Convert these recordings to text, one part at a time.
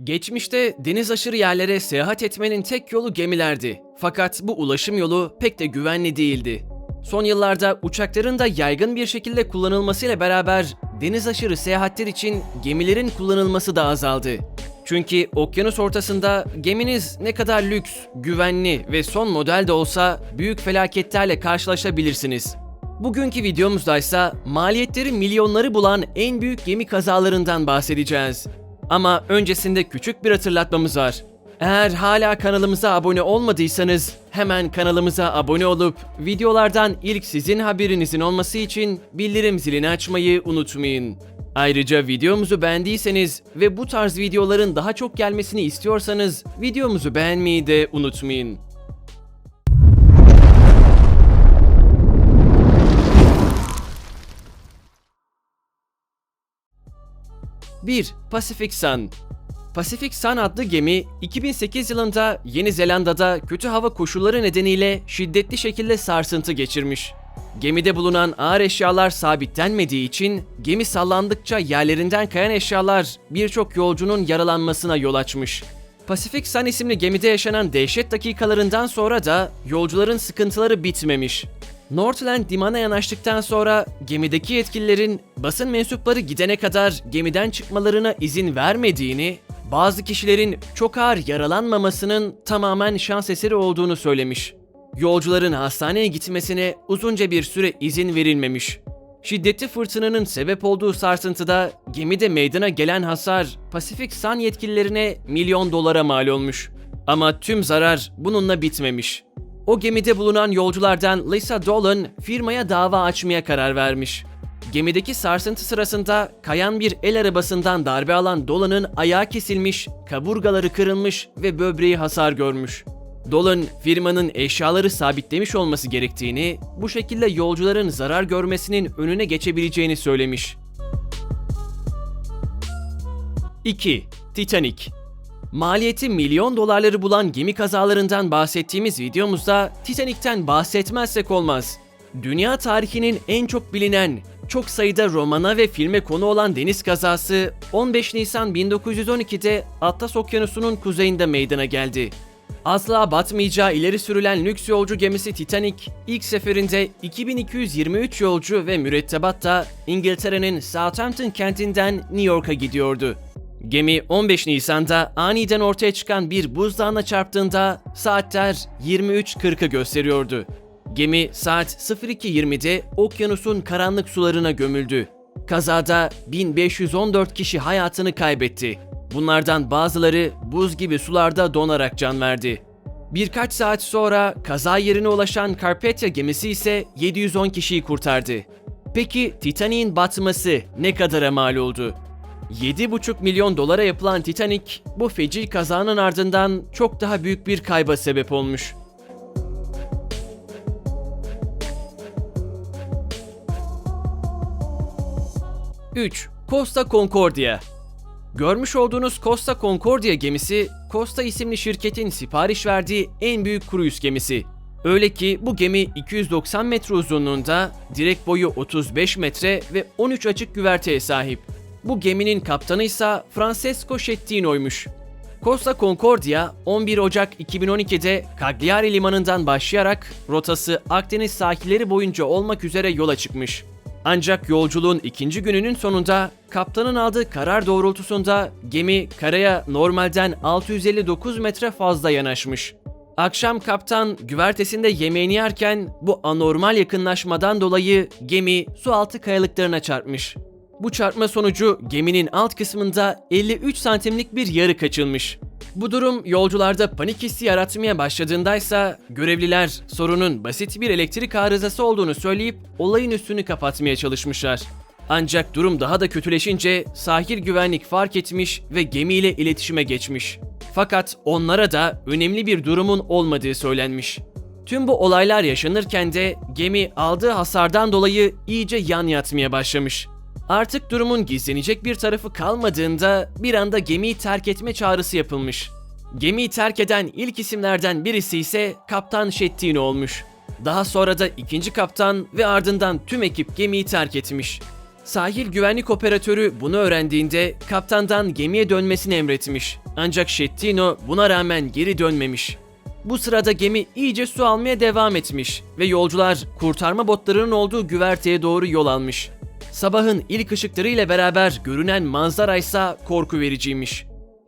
Geçmişte deniz aşırı yerlere seyahat etmenin tek yolu gemilerdi. Fakat bu ulaşım yolu pek de güvenli değildi. Son yıllarda uçakların da yaygın bir şekilde kullanılmasıyla beraber deniz aşırı seyahatler için gemilerin kullanılması da azaldı. Çünkü okyanus ortasında geminiz ne kadar lüks, güvenli ve son model de olsa büyük felaketlerle karşılaşabilirsiniz. Bugünkü videomuzda ise maliyetleri milyonları bulan en büyük gemi kazalarından bahsedeceğiz. Ama öncesinde küçük bir hatırlatmamız var. Eğer hala kanalımıza abone olmadıysanız hemen kanalımıza abone olup videolardan ilk sizin haberinizin olması için bildirim zilini açmayı unutmayın. Ayrıca videomuzu beğendiyseniz ve bu tarz videoların daha çok gelmesini istiyorsanız videomuzu beğenmeyi de unutmayın. 1. Pacific Sun Pacific Sun adlı gemi 2008 yılında Yeni Zelanda'da kötü hava koşulları nedeniyle şiddetli şekilde sarsıntı geçirmiş. Gemide bulunan ağır eşyalar sabitlenmediği için gemi sallandıkça yerlerinden kayan eşyalar birçok yolcunun yaralanmasına yol açmış. Pacific Sun isimli gemide yaşanan dehşet dakikalarından sonra da yolcuların sıkıntıları bitmemiş. Northland limana yanaştıktan sonra gemideki yetkililerin basın mensupları gidene kadar gemiden çıkmalarına izin vermediğini, bazı kişilerin çok ağır yaralanmamasının tamamen şans eseri olduğunu söylemiş. Yolcuların hastaneye gitmesine uzunca bir süre izin verilmemiş. Şiddetli fırtınanın sebep olduğu sarsıntıda gemide meydana gelen hasar Pacific Sun yetkililerine milyon dolara mal olmuş. Ama tüm zarar bununla bitmemiş. O gemide bulunan yolculardan Lisa Dolan firmaya dava açmaya karar vermiş. Gemideki sarsıntı sırasında kayan bir el arabasından darbe alan Dolan'ın ayağı kesilmiş, kaburgaları kırılmış ve böbreği hasar görmüş. Dolan, firmanın eşyaları sabitlemiş olması gerektiğini, bu şekilde yolcuların zarar görmesinin önüne geçebileceğini söylemiş. 2. Titanic Maliyeti milyon dolarları bulan gemi kazalarından bahsettiğimiz videomuzda Titanic'ten bahsetmezsek olmaz. Dünya tarihinin en çok bilinen, çok sayıda romana ve filme konu olan deniz kazası 15 Nisan 1912'de Atlas Okyanusu'nun kuzeyinde meydana geldi. Asla batmayacağı ileri sürülen lüks yolcu gemisi Titanic, ilk seferinde 2223 yolcu ve mürettebat da İngiltere'nin Southampton kentinden New York'a gidiyordu. Gemi 15 Nisan'da aniden ortaya çıkan bir buzdağına çarptığında saatler 23.40'ı gösteriyordu. Gemi saat 02.20'de okyanusun karanlık sularına gömüldü. Kazada 1514 kişi hayatını kaybetti. Bunlardan bazıları buz gibi sularda donarak can verdi. Birkaç saat sonra kaza yerine ulaşan Carpathia gemisi ise 710 kişiyi kurtardı. Peki Titanic'in batması ne kadara mal oldu? 7,5 milyon dolara yapılan Titanic bu feci kazanın ardından çok daha büyük bir kayba sebep olmuş. Üç, Costa Concordia Görmüş olduğunuz Costa Concordia gemisi, Costa isimli şirketin sipariş verdiği en büyük kruyuz gemisi. Öyle ki bu gemi 290 metre uzunluğunda, direk boyu 35 metre ve 13 açık güverteye sahip. Bu geminin kaptanı ise Francesco Schettino'ymuş. Costa Concordia 11 Ocak 2012'de Cagliari limanından başlayarak rotası Akdeniz sahilleri boyunca olmak üzere yola çıkmış. Ancak yolculuğun ikinci gününün sonunda kaptanın aldığı karar doğrultusunda gemi karaya normalden 659 metre fazla yanaşmış. Akşam kaptan güvertesinde yemeğini yerken bu anormal yakınlaşmadan dolayı gemi su altı kayalıklarına çarpmış. Bu çarpma sonucu geminin alt kısmında 53 santimlik bir yarı kaçılmış. Bu durum yolcularda panik hissi yaratmaya başladığındaysa görevliler sorunun basit bir elektrik arızası olduğunu söyleyip olayın üstünü kapatmaya çalışmışlar. Ancak durum daha da kötüleşince sahil güvenlik fark etmiş ve gemiyle iletişime geçmiş. Fakat onlara da önemli bir durumun olmadığı söylenmiş. Tüm bu olaylar yaşanırken de gemi aldığı hasardan dolayı iyice yan yatmaya başlamış. Artık durumun gizlenecek bir tarafı kalmadığında bir anda gemiyi terk etme çağrısı yapılmış. Gemiyi terk eden ilk isimlerden birisi ise Kaptan Shettino olmuş. Daha sonra da ikinci kaptan ve ardından tüm ekip gemiyi terk etmiş. Sahil güvenlik operatörü bunu öğrendiğinde kaptandan gemiye dönmesini emretmiş. Ancak Schettino buna rağmen geri dönmemiş. Bu sırada gemi iyice su almaya devam etmiş ve yolcular kurtarma botlarının olduğu güverteye doğru yol almış. Sabahın ilk ışıklarıyla beraber görünen manzara ise korku vericiymiş.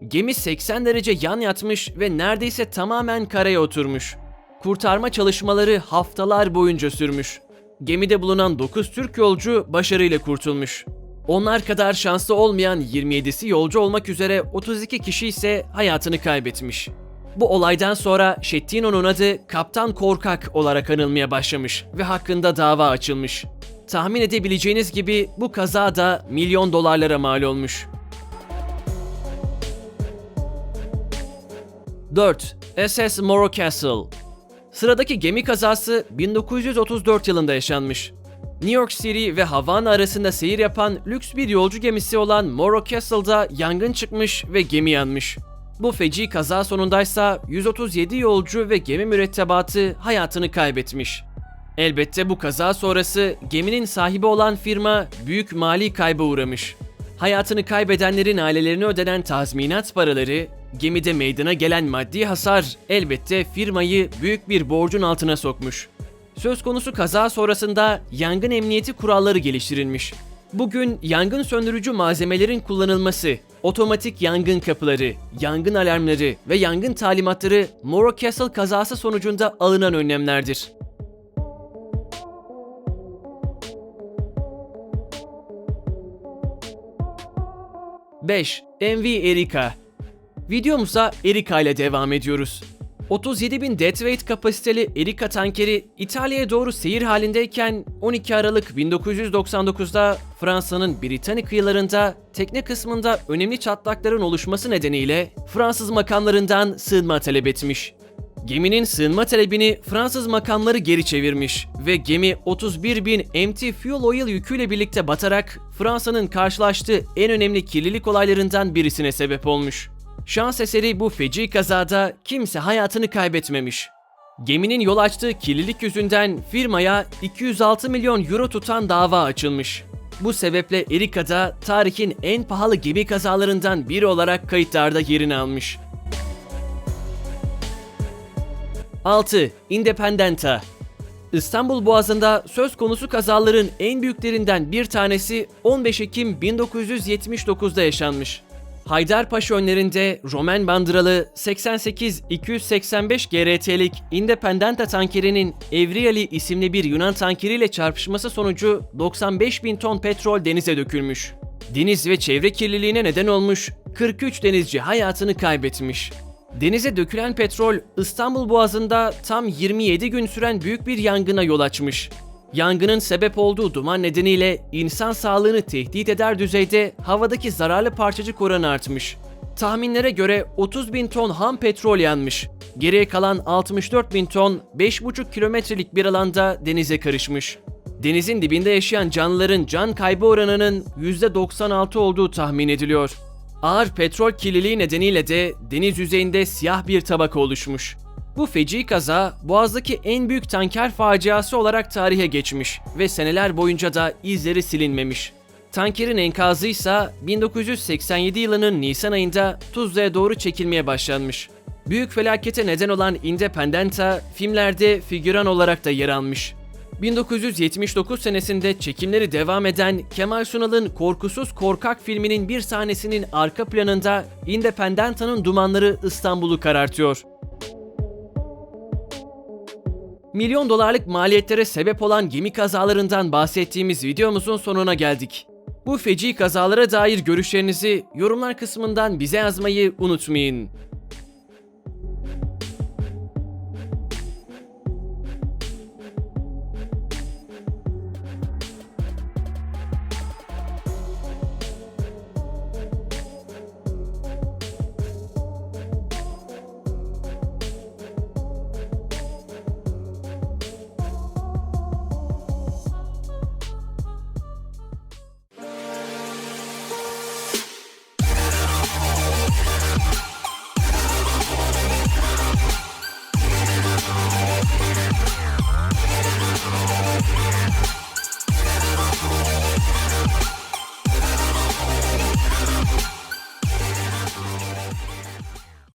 Gemi 80 derece yan yatmış ve neredeyse tamamen karaya oturmuş. Kurtarma çalışmaları haftalar boyunca sürmüş. Gemide bulunan 9 Türk yolcu başarıyla kurtulmuş. Onlar kadar şanslı olmayan 27'si yolcu olmak üzere 32 kişi ise hayatını kaybetmiş. Bu olaydan sonra Schettino'nun adı Kaptan Korkak olarak anılmaya başlamış ve hakkında dava açılmış. Tahmin edebileceğiniz gibi bu kaza da milyon dolarlara mal olmuş. 4. SS Morro Castle Sıradaki gemi kazası 1934 yılında yaşanmış. New York City ve Havana arasında seyir yapan lüks bir yolcu gemisi olan Morro Castle'da yangın çıkmış ve gemi yanmış. Bu feci kaza sonundaysa 137 yolcu ve gemi mürettebatı hayatını kaybetmiş. Elbette bu kaza sonrası geminin sahibi olan firma büyük mali kayba uğramış. Hayatını kaybedenlerin ailelerine ödenen tazminat paraları, gemide meydana gelen maddi hasar elbette firmayı büyük bir borcun altına sokmuş. Söz konusu kaza sonrasında yangın emniyeti kuralları geliştirilmiş. Bugün yangın söndürücü malzemelerin kullanılması, otomatik yangın kapıları, yangın alarmları ve yangın talimatları Morro Castle kazası sonucunda alınan önlemlerdir. Beş, MV Erika Videomuza Erika ile devam ediyoruz. 37 bin deadweight kapasiteli Erika tankeri İtalya'ya doğru seyir halindeyken 12 Aralık 1999'da Fransa'nın Britanya kıyılarında tekne kısmında önemli çatlakların oluşması nedeniyle Fransız makamlarından sığınma talep etmiş. Geminin sığınma talebini Fransız makamları geri çevirmiş ve gemi 31 bin MT fuel oil yüküyle birlikte batarak Fransa'nın karşılaştığı en önemli kirlilik olaylarından birisine sebep olmuş. Şans eseri bu feci kazada kimse hayatını kaybetmemiş. Geminin yol açtığı kirlilik yüzünden firmaya 206 milyon euro tutan dava açılmış. Bu sebeple Erika'da tarihin en pahalı gemi kazalarından biri olarak kayıtlarda yerini almış. 6. Independenta İstanbul Boğazı'nda söz konusu kazaların en büyüklerinden bir tanesi 15 Ekim 1979'da yaşanmış. Haydarpaşa önlerinde Roman bandıralı 88-285 GRT'lik Independenta tankerinin Evriali isimli bir Yunan tankeriyle çarpışması sonucu 95 bin ton petrol denize dökülmüş. Deniz ve çevre kirliliğine neden olmuş, 43 denizci hayatını kaybetmiş. Denize dökülen petrol İstanbul Boğazı'nda tam 27 gün süren büyük bir yangına yol açmış. Yangının sebep olduğu duman nedeniyle insan sağlığını tehdit eder düzeyde havadaki zararlı parçacık oranı artmış. Tahminlere göre 30 bin ton ham petrol yanmış. Geriye kalan 64 bin ton 5,5 kilometrelik bir alanda denize karışmış. Denizin dibinde yaşayan canlıların can kaybı oranının %96 olduğu tahmin ediliyor. Ağır petrol kirliliği nedeniyle de deniz yüzeyinde siyah bir tabaka oluşmuş. Bu feci kaza Boğaz'daki en büyük tanker faciası olarak tarihe geçmiş ve seneler boyunca da izleri silinmemiş. Tankerin enkazı ise 1987 yılının Nisan ayında Tuzla'ya doğru çekilmeye başlanmış. Büyük felakete neden olan Independenta filmlerde figüran olarak da yer almış. 1979 senesinde çekimleri devam eden Kemal Sunal'ın Korkusuz Korkak filminin bir sahnesinin arka planında Independenta'nın dumanları İstanbul'u karartıyor. Milyon dolarlık maliyetlere sebep olan gemi kazalarından bahsettiğimiz videomuzun sonuna geldik. Bu feci kazalara dair görüşlerinizi yorumlar kısmından bize yazmayı unutmayın.